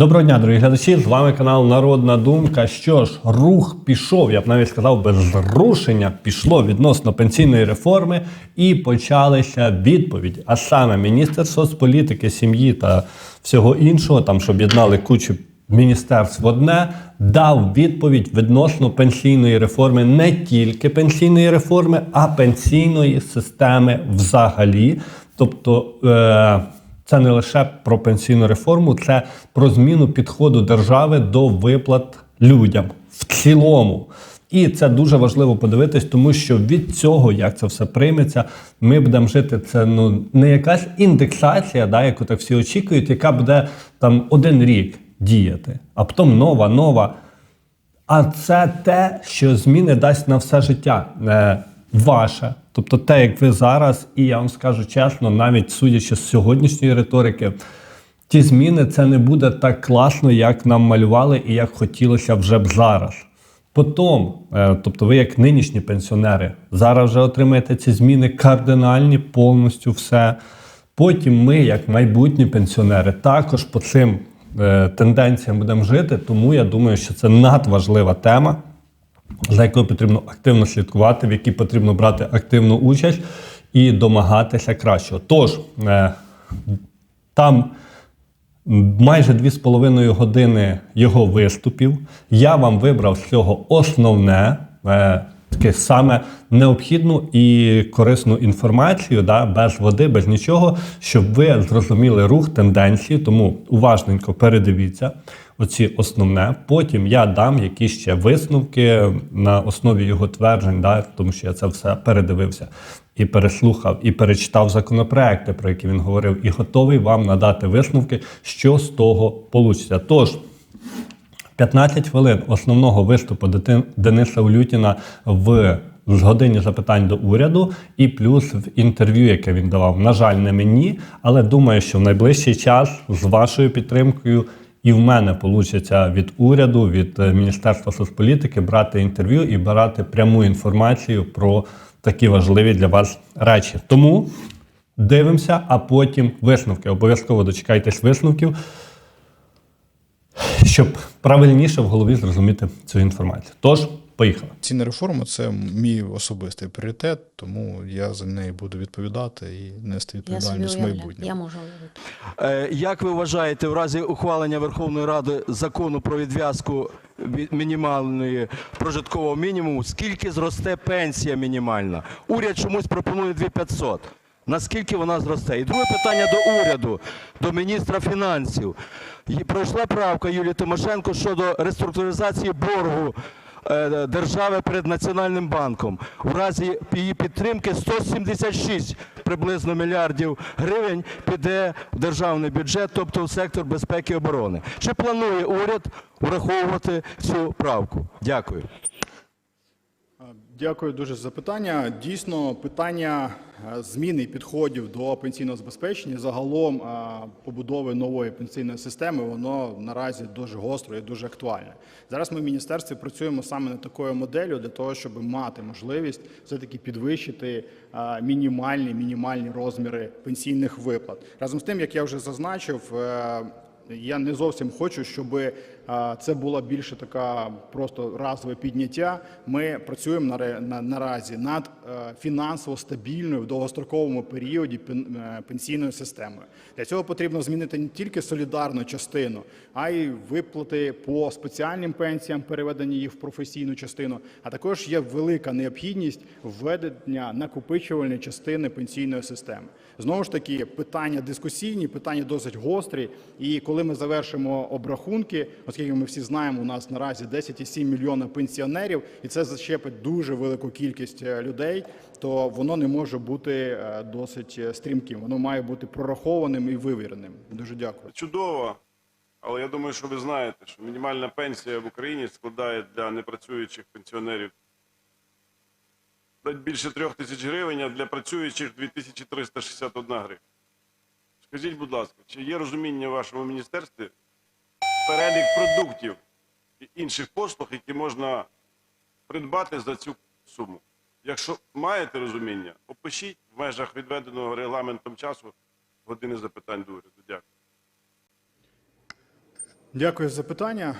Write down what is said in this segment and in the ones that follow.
Доброго дня, дорогі глядачі. З вами канал Народна Думка. Що ж, рух пішов, я б навіть сказав, без зрушення пішло відносно пенсійної реформи і почалися відповіді. А саме міністр соцполітики, сім'ї та всього іншого, там що об'єднали кучу міністерств в одне, дав відповідь відносно пенсійної реформи, не тільки пенсійної реформи, а пенсійної системи взагалі. Тобто. Е- це не лише про пенсійну реформу, це про зміну підходу держави до виплат людям в цілому. І це дуже важливо подивитись, тому що від цього, як це все прийметься, ми будемо жити. Це ну не якась індексація, да, яку так всі очікують, яка буде там один рік діяти, а потім нова, нова. А це те, що зміни дасть на все життя. Ваше. Тобто те, як ви зараз, і я вам скажу чесно, навіть судячи з сьогоднішньої риторики, ті зміни це не буде так класно, як нам малювали і як хотілося вже б зараз. Потім, е, тобто ви, як нинішні пенсіонери, зараз вже отримаєте ці зміни кардинальні, повністю все. Потім ми, як майбутні пенсіонери, також по цим е, тенденціям будемо жити. Тому я думаю, що це надважлива тема за якою потрібно активно слідкувати, в якій потрібно брати активну участь і домагатися кращого. Тож е, там майже 2,5 години його виступів. Я вам вибрав з цього основне. Таке саме необхідну і корисну інформацію, да, без води, без нічого, щоб ви зрозуміли рух, тенденції. Тому уважненько передивіться оці основне. Потім я дам якісь ще висновки на основі його тверджень, да, тому що я це все передивився і переслухав, і перечитав законопроекти, про які він говорив, і готовий вам надати висновки, що з того вийде. Тож. 15 хвилин основного виступу Дениса Улютіна в з годині запитань до уряду, і плюс в інтерв'ю, яке він давав. На жаль, не мені, але думаю, що в найближчий час з вашою підтримкою і в мене вийде від уряду, від е, Міністерства соцполітики брати інтерв'ю і брати пряму інформацію про такі важливі для вас речі. Тому дивимося, а потім висновки. Обов'язково дочекайтесь висновків щоб правильніше в голові зрозуміти цю інформацію. Тож, поїхали. Цінна реформа це мій особистий пріоритет, тому я за неї буду відповідати і нести відповідальність в уявляю. Я можу уявити. Е, Як ви вважаєте, в разі ухвалення Верховної Ради закону про відв'язку від мінімальної прожиткового мінімуму, скільки зросте пенсія мінімальна? Уряд чомусь пропонує 2500. Наскільки вона зросте? І друге питання до уряду, до міністра фінансів. Пройшла правка Юлії Тимошенко щодо реструктуризації боргу е, держави перед Національним банком. В разі її підтримки 176 приблизно мільярдів гривень піде в державний бюджет, тобто в сектор безпеки і оборони. Чи планує уряд враховувати цю правку? Дякую. Дякую дуже за запитання. Дійсно, питання е, зміни підходів до пенсійного забезпечення, загалом е, побудови нової пенсійної системи, воно наразі дуже гостро і дуже актуальне. Зараз ми в міністерстві працюємо саме над такою моделлю для того, щоб мати можливість все-таки підвищити е, мінімальні мінімальні розміри пенсійних виплат. Разом з тим, як я вже зазначив. Я не зовсім хочу, щоб е, це була більше така просто разове підняття. Ми працюємо наразі над е, фінансово стабільною в довгостроковому періоді е, пенсійною системою. Для цього потрібно змінити не тільки солідарну частину, а й виплати по спеціальним пенсіям, переведені їх в професійну частину. А також є велика необхідність введення накопичувальної частини пенсійної системи. Знову ж таки, питання дискусійні, питання досить гострі. І коли ми завершимо обрахунки, оскільки ми всі знаємо, у нас наразі 10,7 мільйона пенсіонерів, і це зачепить дуже велику кількість е, людей, то воно не може бути е, досить е, стрімким. Воно має бути прорахованим і вивіреним. Дуже дякую. Чудово. Але я думаю, що ви знаєте, що мінімальна пенсія в Україні складає для непрацюючих пенсіонерів більше трьох тисяч гривень, а для працюючих 2361 гривня. Скажіть, будь ласка, чи є розуміння в вашому міністерстві перелік продуктів і інших послуг, які можна придбати за цю суму? Якщо маєте розуміння, опишіть в межах відведеного регламентом часу години запитань до уряду. Дякую. Дякую за запитання.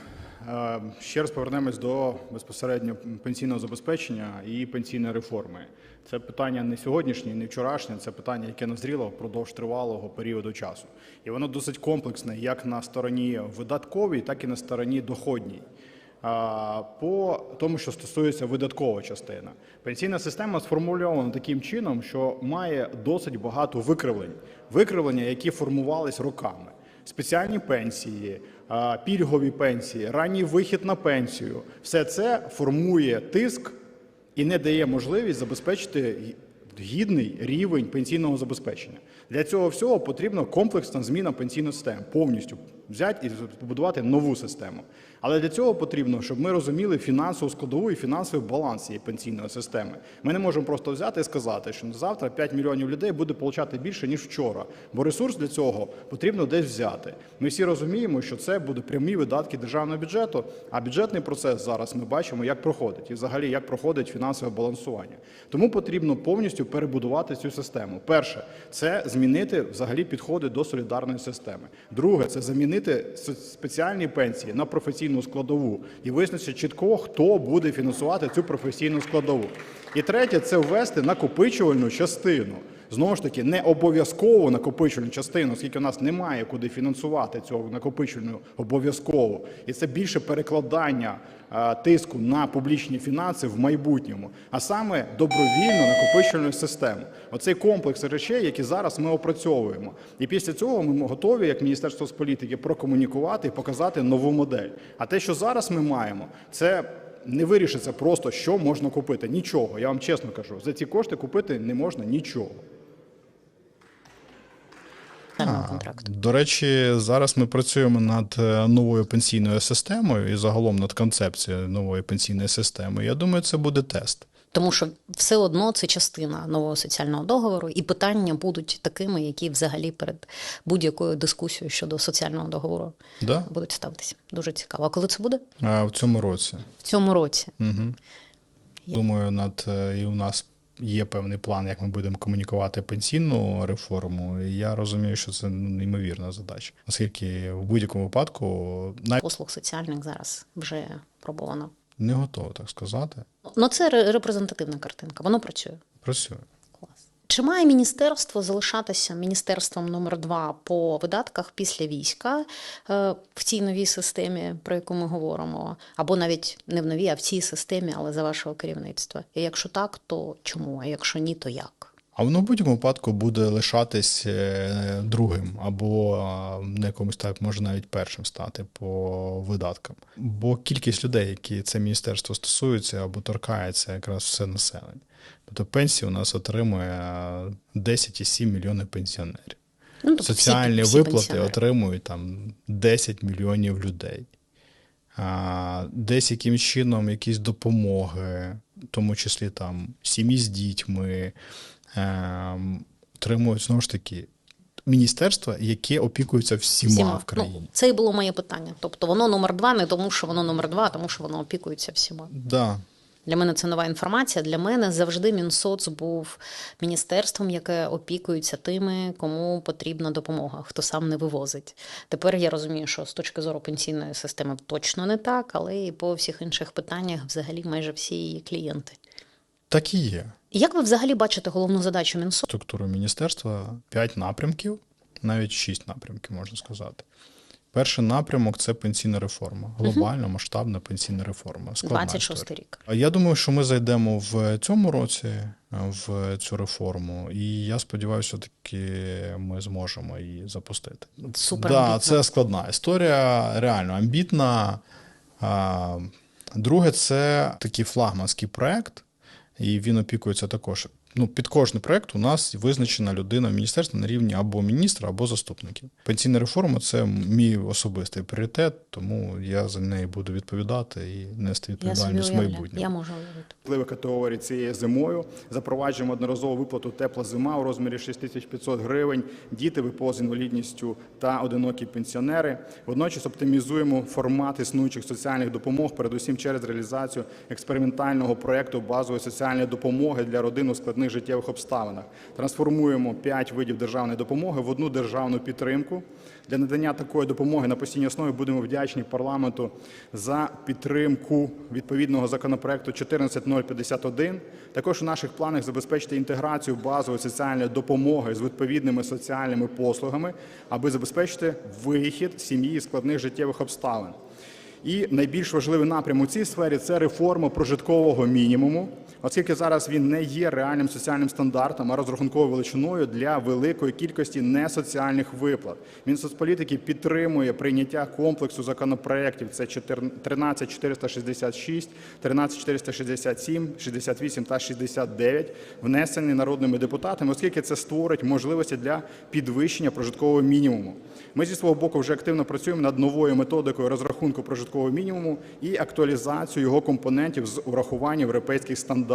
Е, Ще раз повернемось до безпосередньо пенсійного забезпечення і пенсійної реформи. Це питання не сьогоднішнє, не вчорашнє, це питання, яке назріло впродовж тривалого періоду часу. І воно досить комплексне як на стороні видатковій, так і на стороні доходній. По тому, що стосується видаткової частини, пенсійна система сформульована таким чином, що має досить багато викривлень, викривлення, які формувались роками. Спеціальні пенсії, пільгові пенсії, ранній вихід на пенсію все це формує тиск і не дає можливість забезпечити гідний рівень пенсійного забезпечення. Для цього всього потрібна комплексна зміна пенсійної системи, повністю взяти і побудувати нову систему. Але для цього потрібно, щоб ми розуміли фінансову складову і фінансовий баланс цієї пенсійної системи. Ми не можемо просто взяти і сказати, що завтра 5 мільйонів людей буде отримати більше ніж вчора, бо ресурс для цього потрібно десь взяти. Ми всі розуміємо, що це будуть прямі видатки державного бюджету. А бюджетний процес зараз ми бачимо, як проходить, і взагалі як проходить фінансове балансування. Тому потрібно повністю перебудувати цю систему. Перше, це змінити взагалі підходи до солідарної системи. Друге, це замінити спеціальні пенсії на професійну складову і визначити чітко, хто буде фінансувати цю професійну складову. І третє, це ввести накопичувальну частину. Знову ж таки, не обов'язково накопичувальну частину, оскільки у нас немає куди фінансувати цього накопичувальну обов'язково. І це більше перекладання е, тиску на публічні фінанси в майбутньому, а саме добровільну накопичувальну систему. Оцей комплекс речей, які зараз ми опрацьовуємо. І після цього ми готові, як Міністерство з політики, прокомунікувати і показати нову модель. А те, що зараз ми маємо, це не вирішиться просто, що можна купити. Нічого. Я вам чесно кажу, за ці кошти купити не можна нічого. Соціального контракту. До речі, зараз ми працюємо над е, новою пенсійною системою і загалом над концепцією нової пенсійної системи. Я думаю, це буде тест. Тому що все одно це частина нового соціального договору, і питання будуть такими, які взагалі перед будь-якою дискусією щодо соціального договору Да? будуть ставитися. Дуже цікаво. А коли це буде? А в цьому році. В цьому році. Угу. Думаю, над е, і у нас є певний план, як ми будемо комунікувати пенсійну реформу. І я розумію, що це ну, неймовірна задача, оскільки в будь-якому випадку навіть Послуг соціальних зараз вже пробовано. не готово так сказати. Ну це репрезентативна картинка. Воно працює. Працює. Чи має міністерство залишатися міністерством номер два по видатках після війська е, в цій новій системі, про яку ми говоримо, або навіть не в новій, а в цій системі, але за вашого керівництва? І якщо так, то чому? А якщо ні, то як? А воно в будь-якому випадку буде лишатись е, другим, або на якомусь так може навіть першим стати по видаткам. Бо кількість людей, які це міністерство стосується або торкається якраз все населення. Тобто пенсії у нас отримує е, 10,7 мільйони пенсіонерів. Ну, тобто Соціальні всі виплати пенсіонери. отримують там 10 мільйонів людей. А, десь якимсь чином якісь допомоги, в тому числі там сім'ї з дітьми, отримують знову ж таки міністерства, яке опікується всіма, Всіма. в країні. Ну, це і було моє питання. Тобто воно номер два не тому, що воно номер два, а тому що воно опікується всіма. Да. Для мене це нова інформація. Для мене завжди Мінсоц був міністерством, яке опікується тими, кому потрібна допомога, хто сам не вивозить. Тепер я розумію, що з точки зору пенсійної системи точно не так, але і по всіх інших питаннях взагалі майже всі її клієнти. Так і є. Як ви взагалі бачите головну задачу Мінсоц? Структуру міністерства 5 напрямків, навіть 6 напрямків, можна сказати. Перший напрямок це пенсійна реформа, глобальна масштабна пенсійна реформа. Складна 26 історія. рік. Я думаю, що ми зайдемо в цьому році в цю реформу, і я сподіваюся, таки ми зможемо її запустити. Супер да, це складна історія, реально амбітна. Друге, це такий флагманський проект, і він опікується також. Ну, під кожний проект у нас визначена людина в міністерстві на рівні або міністра, або заступників. Пенсійна реформа це мій особистий пріоритет, тому я за неї буду відповідати і нести відповідальність майбутньому. Я можу уявити. Важливих категорій цією зимою. Запроваджуємо одноразову виплату тепла зима у розмірі 6500 гривень, діти ВПО з інвалідністю та одинокі пенсіонери. Водночас оптимізуємо формат існуючих соціальних допомог, передусім через реалізацію експериментального проєкту базової соціальної допомоги для родин у складних складних життєвих обставинах. Трансформуємо 5 видів державної допомоги в одну державну підтримку. Для надання такої допомоги на постійній основі будемо вдячні парламенту за підтримку відповідного законопроекту 14051. Також у наших планах забезпечити інтеграцію базової соціальної допомоги з відповідними соціальними послугами, аби забезпечити вихід сім'ї з складних життєвих обставин. І найбільш важливий напрям у цій сфері це реформа прожиткового мінімуму, оскільки зараз він не є реальним соціальним стандартом, а розрахунковою величиною для великої кількості несоціальних виплат. Мінсоцполітики підтримує прийняття комплексу законопроєктів. Це 13466, 13467, 68 та 69, внесені народними депутатами, оскільки це створить можливості для підвищення прожиткового мінімуму. Ми зі свого боку вже активно працюємо над новою методикою розрахунку прожиткового мінімуму і актуалізацією його компонентів з урахуванням європейських стандартів.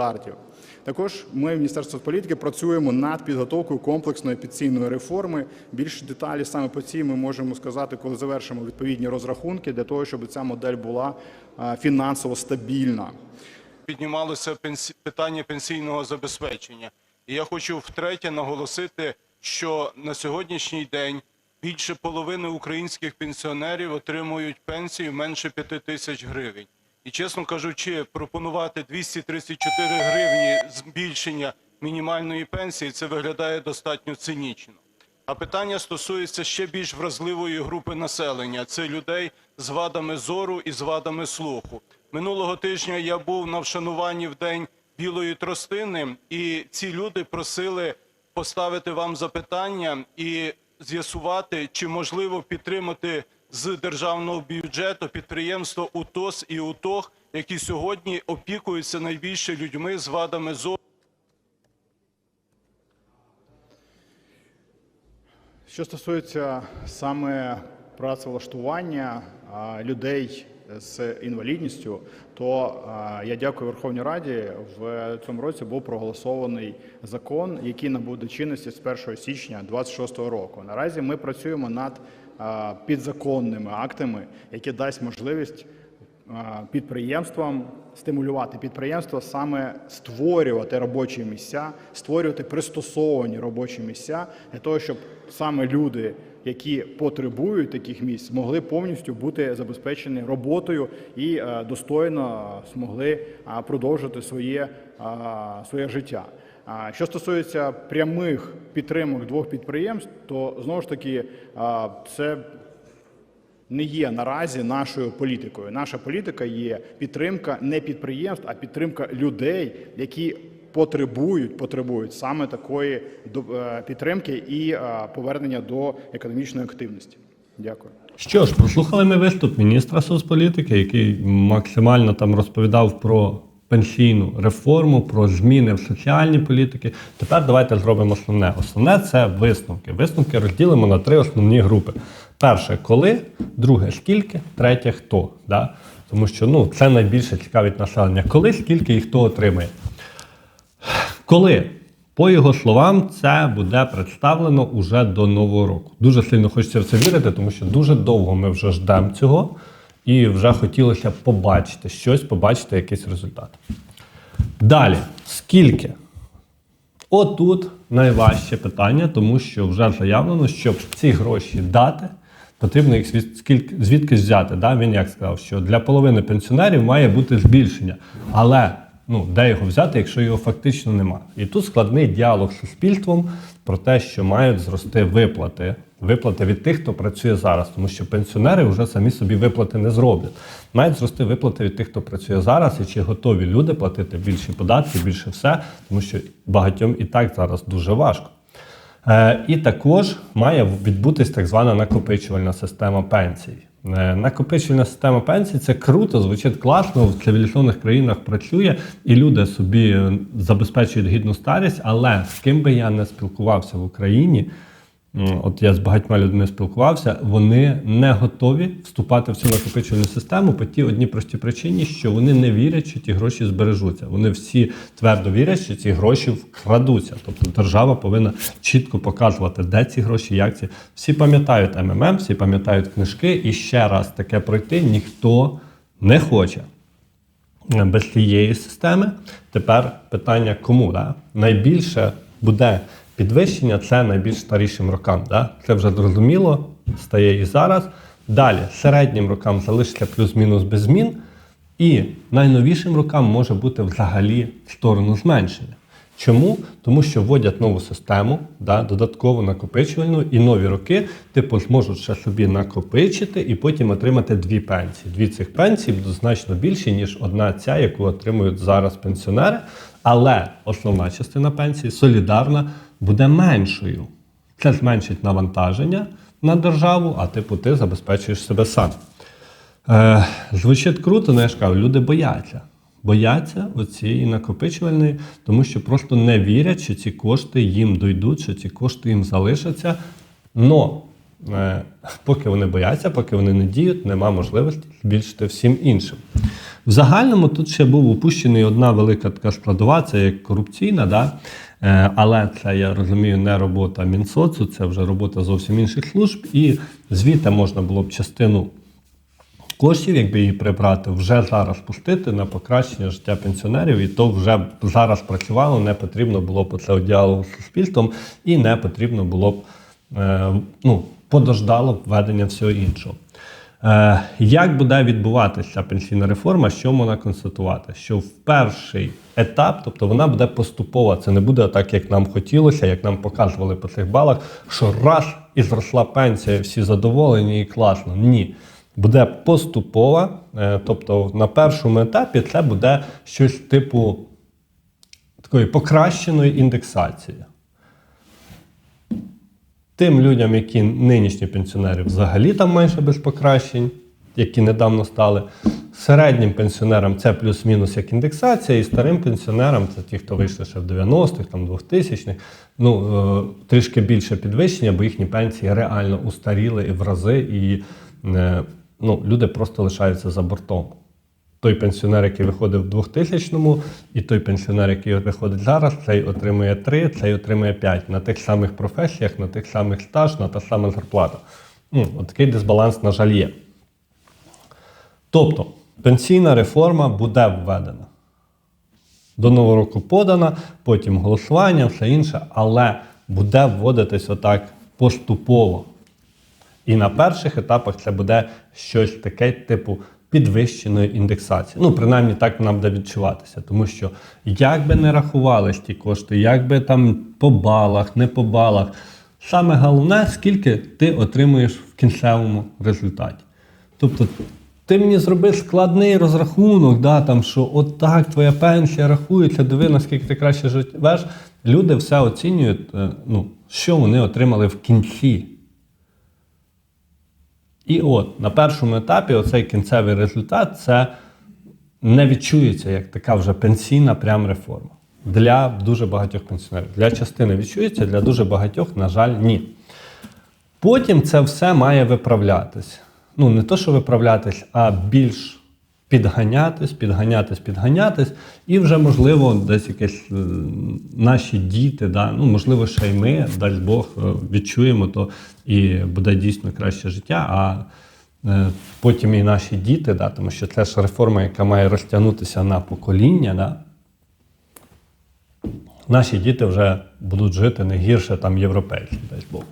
Також ми в Міністерстві політики працюємо над підготовкою комплексної пенсійної реформи. Більш деталі саме по цій ми можемо сказати, коли завершимо відповідні розрахунки для того, щоб ця модель була фінансово стабільна. піднімалося питання пенсійного забезпечення. І я хочу втретє наголосити, що на сьогоднішній день більше половини українських пенсіонерів отримують пенсію менше 5 тисяч гривень. І чесно кажучи, пропонувати 234 гривні збільшення мінімальної пенсії це виглядає достатньо цинічно. А питання стосується ще більш вразливої групи населення це людей з вадами зору і з вадами слуху. Минулого тижня я був на вшануванні в день білої тростини, і ці люди просили поставити вам запитання і з'ясувати, чи можливо підтримати з державного бюджету підприємства УТОС і УТОГ, які сьогодні опікуються найбільше людьми з вадами зору. Що стосується саме працевлаштування людей з інвалідністю, то я дякую Верховній Раді. В цьому році був проголосований закон, який набуде чинності з 1 січня 2026 року. Наразі ми працюємо над підзаконними актами, які дасть можливість підприємствам стимулювати підприємства саме створювати робочі місця, створювати пристосовані робочі місця для того, щоб саме люди, які потребують таких місць, змогли повністю бути забезпечені роботою і е, достойно змогли продовжити своє, своє життя. Що стосується прямих підтримок двох підприємств, то знову ж таки це не є наразі нашою політикою. Наша політика є підтримка не підприємств, а підтримка людей, які потребують, потребують саме такої е, підтримки і е, повернення до економічної активності. Дякую. Що ж, прослухали ми виступ міністра соцполітики, який максимально там розповідав про пенсійну реформу, про зміни в соціальній політики. Тепер давайте зробимо основне. Основне це висновки. Висновки розділимо на три основні групи. Перше, коли, друге, скільки, третє, хто. Да? Тому що ну, це найбільше цікавить населення. Коли, скільки і хто отримає. Коли, по його словам, це буде представлено уже до нового року. Дуже сильно хочеться в це вірити, тому що дуже довго ми вже ждемо цього, і вже хотілося побачити щось, побачити якийсь результат. Далі, скільки? Отут найважче питання, тому що вже заявлено, щоб ці гроші дати, потрібно їх звід- скільки- звідкись взяти. Да? Він як сказав, що для половини пенсіонерів має бути збільшення. Але ну, де його взяти, якщо його фактично немає? І тут складний діалог з суспільством про те, що мають зрости виплати. Виплати від тих, хто працює зараз, тому що пенсіонери вже самі собі виплати не зроблять. Мають зрости виплати від тих, хто працює зараз, і чи готові люди платити більші податки, більше все, тому що багатьом і так зараз дуже важко. Е, і також має відбутись так звана накопичувальна система пенсій. Е, накопичувальна система пенсій це круто, звучить класно, в цивілізованих країнах працює, і люди собі е, забезпечують гідну старість, але з ким би я не спілкувався в Україні. М, От я з багатьма людьми спілкувався, вони не готові вступати в цю накопичувальну систему по тій одній простій причині, що вони не вірять, що ті гроші збережуться. Вони всі твердо вірять, що ці гроші вкрадуться. Тобто держава повинна чітко показувати, де ці гроші, як ці. Всі пам'ятають МММ, всі пам'ятають книжки, і ще раз таке пройти ніхто не хоче. е, без цієї системи. Тепер питання кому? Да? Найбільше буде підвищення це найбільш старішим рокам. Да? Це вже зрозуміло, стає і зараз. Далі середнім рокам залишиться плюс-мінус без змін. І найновішим рокам може бути взагалі в сторону зменшення. Чому? Тому що вводять нову систему, да, додатково накопичувальну, і нові роки, типу, зможуть ще собі накопичити і потім отримати дві пенсії. Дві цих пенсії будуть значно більші, ніж одна ця, яку отримують зараз пенсіонери. Але основна частина пенсії солідарна буде меншою. Це зменшить навантаження на державу, а типу ти забезпечуєш себе сам. Е, звучить круто, але я ж кажу, люди бояться. Бояться оцієї накопичувальної, тому що просто не вірять, що ці кошти їм дойдуть, що ці кошти їм залишаться. Но е, поки вони бояться, поки вони не діють, нема можливості збільшити всім іншим. В загальному тут ще був упущений одна велика така складова, це як корупційна, да? Е, але це, я розумію, не робота Мінсоцу, це вже робота зовсім інших служб. І звідти можна було б частину коштів, якби її прибрати, вже зараз пустити на покращення життя пенсіонерів, і то вже зараз працювало, не потрібно було б це діалогу з суспільством, і не потрібно було б е, ну, подождало б введення всього іншого. Е, як буде відбуватися пенсійна реформа, що можна констатувати? Що в перший етап, тобто вона буде поступова, це не буде так, як нам хотілося, як нам показували по цих балах, що раз і зросла пенсія, всі задоволені і класно. Ні. Буде поступова, е, тобто на першому етапі це буде щось типу такої покращеної індексації. Тим людям, які нинішні пенсіонери, взагалі там майже без покращень, які недавно стали. Середнім пенсіонерам це плюс-мінус як індексація, і старим пенсіонерам це ті, хто вийшли ще в 90-х, там 2000-х, ну, е, трішки більше підвищення, бо їхні пенсії реально устаріли і в рази, і е, ну, люди просто лишаються за бортом. Той пенсіонер, який виходив в 2000-му, і той пенсіонер, який виходить зараз, цей отримує 3, цей отримує 5 на тих самих професіях, на тих самих стаж, на та сама зарплата. Ну, такий дисбаланс, на жаль, є. Тобто, пенсійна реформа буде введена. До нового року подана, потім голосування, все інше, але буде вводитись отак поступово. І на перших етапах це буде щось таке, типу підвищеної індексації. Ну, принаймні так вона буде відчуватися. Тому що як би не рахувались ті кошти, як би там по балах, не по балах, саме головне, скільки ти отримуєш в кінцевому результаті. Тобто, ти мені зроби складний розрахунок, да, там, що от так твоя пенсія рахується, диви, наскільки ти краще живеш. Люди все оцінюють, е, ну, що вони отримали в кінці. І от на першому етапі оцей кінцевий результат це не відчується як така вже пенсійна прям реформа. Для дуже багатьох пенсіонерів. Для частини відчується, для дуже багатьох, на жаль, ні. Потім це все має виправлятись. Ну, не то, що виправлятись, а більш підганятись, підганятись, підганятись. І вже, можливо, десь якесь е, наші діти, да, ну, можливо, ще й ми, дасть Бог, е, відчуємо то і буде дійсно краще життя. А е, потім і наші діти, да, тому що це ж реформа, яка має розтягнутися на покоління. Да, наші діти вже будуть жити не гірше там європейців, дасть Бог.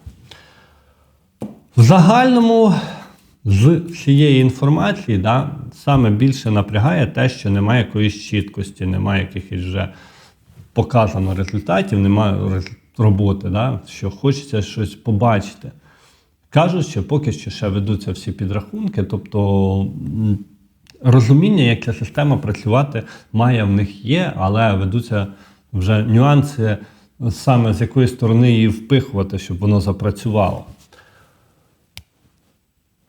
В загальному з всієї інформації да, саме більше напрягає те, що немає якоїсь чіткості, немає якихось вже показано результатів, немає роботи, да, що хочеться щось побачити. Кажуть, що поки що ще ведуться всі підрахунки, тобто розуміння, як ця система працювати має в них є, але ведуться вже нюанси, саме з якої сторони її впихувати, щоб воно запрацювало.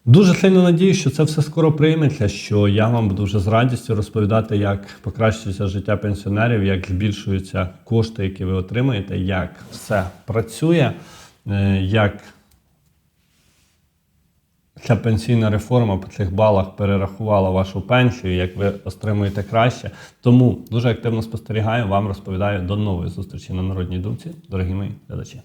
Дуже сильно надіюсь, що це все скоро прийметься, що я вам буду вже з радістю розповідати, як покращується життя пенсіонерів, як збільшуються кошти, які ви отримаєте, як все працює, е, як ця пенсійна реформа по цих балах перерахувала вашу пенсію, як ви отримуєте краще. Тому дуже активно спостерігаю, вам розповідаю. До нової зустрічі на Народній думці, дорогі мої глядачі.